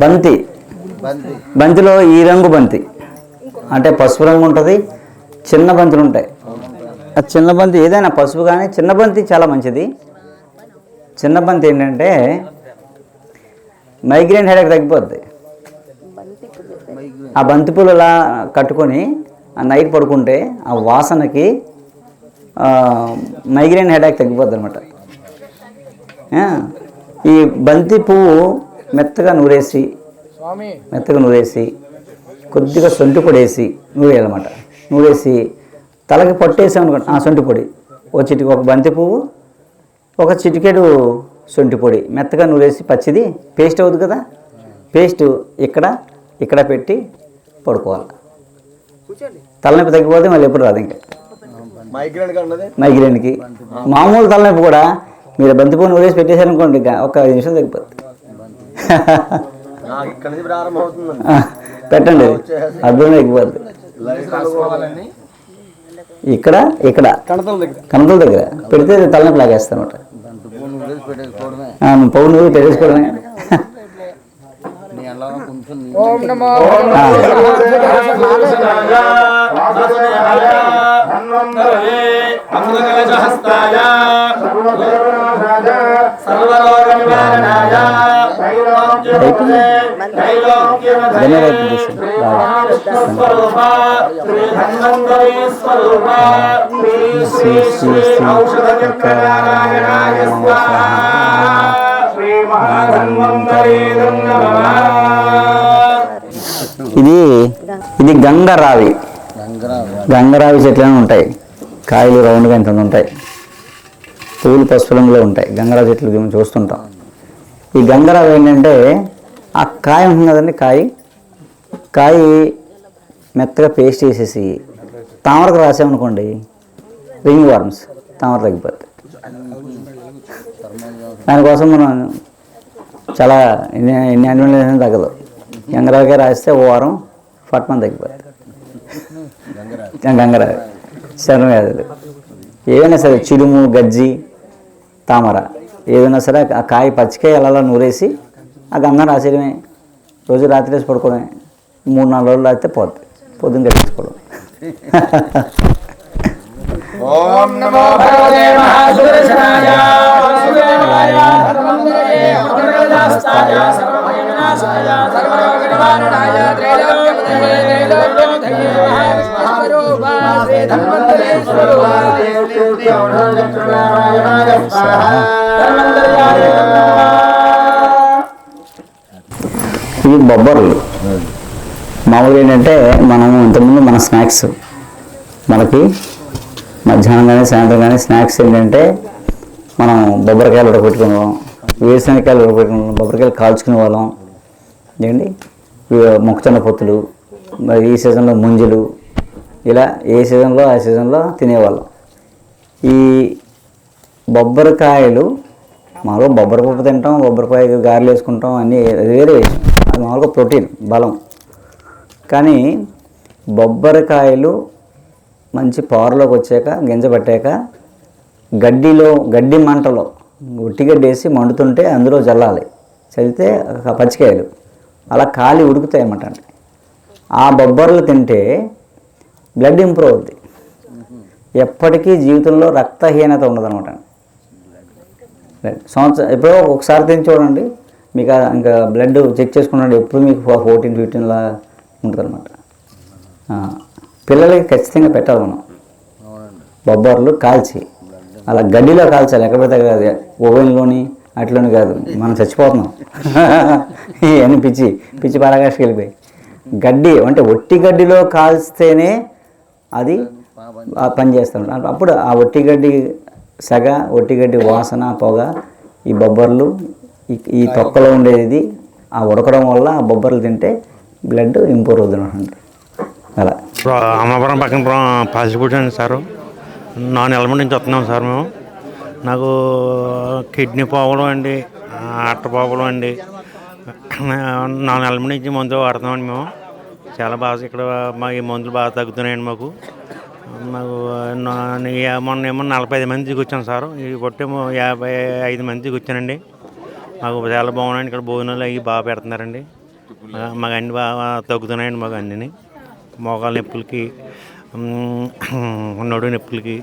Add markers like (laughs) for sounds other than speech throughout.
బంతి. బంతి. బంతిలో ఈ రంగు బంతి. అంటే పసుపు రంగు ఉంటుంది చిన్న బంతులు ఉంటాయి. ఆ చిన్న బంతి ఏదైనా పసుపు కానీ చిన్న బంతి చాలా మంచిది. చిన్న బంతి ఏంటంటే మైగ్రేన్ హెడేక్ తగ్గిపోద్ది. ఆ బంతి పూలు ఇలా కట్టుకొని ఆ నైట్ పడుకుంటే ఆ వాసనకి మైగ్రేన్ హెడేక్ తగ్గిపోద్ది అనమాట ఈ బంతి పువ్వు మెత్తగా నూరేసి మెత్తగా నూరేసి కొద్దిగా సొంటి పొడి వేసి నూరేయాలన్నమాట. నూరేసి తలకి పట్టేసాం అనుకోండి ఆ సొంటి పొడి. ఒక చిటికి ఒక బంతి పువ్వు ఒక చిటికెడు సొంటి పొడి. మెత్తగా నూరేసి పచ్చిది పేస్ట్ అవుతుంది కదా? పేస్ట్ ఇక్కడ ఇక్కడ పెట్టి పడుకోవాలి. తలనొప్పి తగ్గిపోతే మళ్ళీ ఎప్పుడు రాదు ఇంకా. మైగ్రేన్కి మామూలు తలనొప్పి కూడా మీరు బంతి పువ్వు నూరేసి పెట్టేశారనుకోండి ఇంకా ఒక ఐదు నిమిషాలు తగ్గిపోతుంది నాకు ఇక్కడ నుంచి ప్రారంభం అవుతుందండి ఆ, పెట్టండి. అద్భుతంగా ఎక్కిపోద్ది ఇక్కడ ఇక్కడ. కణతల దగ్గర. కనతల దగ్గర. పెడితే తలనొప్పి లాగేస్తాను పౌరు నువ్వు పెట్టేసుకోవడమే. ఓం నమో. ఆ, ధన్యవాదాలు ఇది ఇది గంగరావి గంగరావి చెట్లు ఉంటాయి. కాయలు రౌండ్గా ఇంత ఉంటాయి. పూలు పసుపు రంగులో ఉంటాయి. గంగరావి చెట్లు మేము చూస్తుంటాం. ఈ గంగరావి ఏంటంటే ఆ కాయ ఉంటుంది కదండి కాయ? కాయ మెత్తగా పేస్ట్ చేసేసి తామరకు రాసామనుకోండి రింగ్ వార్మ్స్ తామర తగ్గిపోద్ది. దానికోసం మనం చాలా ఎన్ని ఎన్ని అన్వేషణ తగ్గదు. గంగరావికే రాస్తే ఓ వారం పట్మన్ తగ్గిపోద్ది. గంగరావి. శరణం వ్యాధులు. ఏవైనా సరే చిరుము గజ్జి తామర. ఏదైనా సరే ఆ కాయ పచ్చికాయ అలా నూరేసి ఆ గంధం రాసేయడమే. రోజు రాత్రి వేసి పడుకోవడమే. మూడు నాలుగు రోజులు రాస్తే పోతుంది పొద్దున్న కట్టించుకోవడం ఓం నమో భగవతే భగవానుడాయ త్రైలోక్యపతయే మహావిష్ణుస్వరూపా శ్రీ ధన్వంతరే స్వరూపా బొబ్బర్లు. మామూలుగా ఏంటంటే మనము ఇంతకుముందు మన స్నాక్స్ మనకి మధ్యాహ్నం కానీ సాయంత్రం కానీ స్నాక్స్ ఏంటంటే మనం బొబ్బరికాయలు ఉడకపెట్టుకునే వాళ్ళం వేరుశనగకాయలు ఉడకపెట్టుకునే వాళ్ళం బొబ్బరికాయలు కాల్చుకునే వాళ్ళం. ఏంటి? మొక్కజొన్న పొత్తులు మరి ఈ సీజన్లో ముంజలు ఇలా ఏ సీజన్లో ఆ సీజన్లో తినేవాళ్ళం. ఈ బొబ్బరికాయలు మామూలుగా బొబ్బరి పప్పు తింటాం బొబ్బరికాయ గారెలు వేసుకుంటాం అన్నీ అది వేరే అది మామూలుగా ప్రోటీన్ బలం. కానీ బొబ్బరికాయలు మంచి పారలోకి వచ్చాక గింజ పట్టాక గడ్డిలో గడ్డి మంటలో ఉట్టి గడ్డి వేసి మండుతుంటే అందులో జల్లాలి. చల్లితే పచ్చికాయలు. అలా కాలి ఉడుకుతాయి అన్నమాట అండి ఆ బొబ్బర్లు తింటే బ్లడ్ ఇంప్రూవ్ అవుద్ది. ఎప్పటికీ జీవితంలో రక్తహీనత ఉండదన్నమాట. సంవత్సరం ఎప్పుడో ఒకసారి తిని చూడండి. మీకు ఇంకా బ్లడ్ చెక్ చేసుకున్నాడు ఎప్పుడు మీకు ఫోర్టీన్ ఫిఫ్టీన్లా ఉంటుంది అనమాట పిల్లలకి ఖచ్చితంగా పెట్టాలి మనం. బొబ్బర్లు కాల్చి అలా గడ్డిలో కాల్చాలి ఎక్కడ పెడితే కాదు ఓవెన్లోని అట్లని కాదు మనం చచ్చిపోతున్నాం. (laughs) ఇవన్నీ పిచ్చి పిచ్చి పరాగాష్కి వెళ్ళిపోయి. గడ్డి అంటే ఒట్టి గడ్డిలో కాల్స్తేనే అది పనిచేస్తాం పని అప్పుడు ఆ ఒట్టి గడ్డి సగ ఒట్టి గడ్డి వాసన పొగ ఈ బొబ్బర్లు ఈ- ఈ తొక్కలో ఉండేది ఆ ఉడకడం వల్ల ఆ బొబ్బర్లు తింటే బ్లడ్ ఇంప్రూవ్ అవుతుంది అలా అమ్మవరం పక్కన ప్ర- సారు. నాలుగు నెలల నుంచి వస్తున్నాం సార్ మేము. నాకు కిడ్నీ పోవడం అండి అట్ట పోవడం అండి. నాలుగు నెలల నుంచి మందు వాడుతున్నామండి మేము. చాలా బాగా ఇక్కడ మా ఈ మందులు బాగా తగ్గుతున్నాయండి మాకు. మాకు నా- మొన్న ఏమో నలభై ఐదు మంది దిగొచ్చాను సార్. ఈ కొట్టేమో యాభై ఐదు మంది దిగొచ్చానండి మాకు చాలా బాగున్నాయండి. ఇక్కడ భోజనాలు అవి బాగా పెడుతున్నారండి. మాకు అన్ని బాగా తగ్గుతున్నాయండి మాకు అన్నీ మోకాళ్ళ నొప్పులకి నడు నొప్పులకి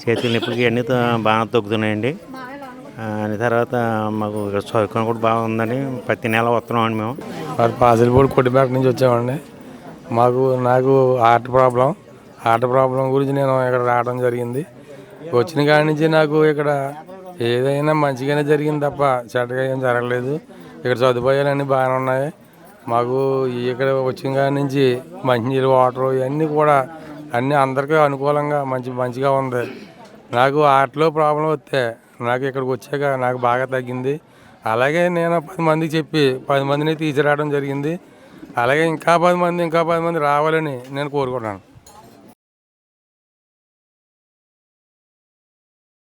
చేతులు నొప్పులకి అన్నీ బాగా తగ్గుతున్నాయండి. అని తర్వాత మాకు సౌకర్యం కూడా బాగుందని ప్రతి నెల వస్తున్నామండి మేము. మాది కొట్టిపేట నుంచి వచ్చామండి. మాకు నాకు హార్ట్ ప్రాబ్లం. హార్ట్ ప్రాబ్లం గురించి నేను ఇక్కడ రావడం జరిగింది. వచ్చిన కాడి నుంచి నాకు ఇక్కడ ఏదైనా మంచిగానే జరిగింది తప్ప చెడ్డగా ఏం జరగలేదు. ఇక్కడ సదుపాయాలన్నీ బాగానే ఉన్నాయి. మాకు ఇక్కడ వచ్చిన కాడి నుంచి మంచినీళ్ళు వాటర్ ఇవన్నీ కూడా అన్నీ అందరికీ అనుకూలంగా మంచి మంచిగా ఉంది. నాకు ఆటలో ప్రాబ్లం వస్తే నాకు ఇక్కడికి వచ్చాక నాకు బాగా తగ్గింది. అలాగే నేను పది మందికి చెప్పి పది మందిని తీసుకురావడం జరిగింది. అలాగే ఇంకా పది మంది ఇంకా పది మంది రావాలని నేను కోరుకుంటున్నాను.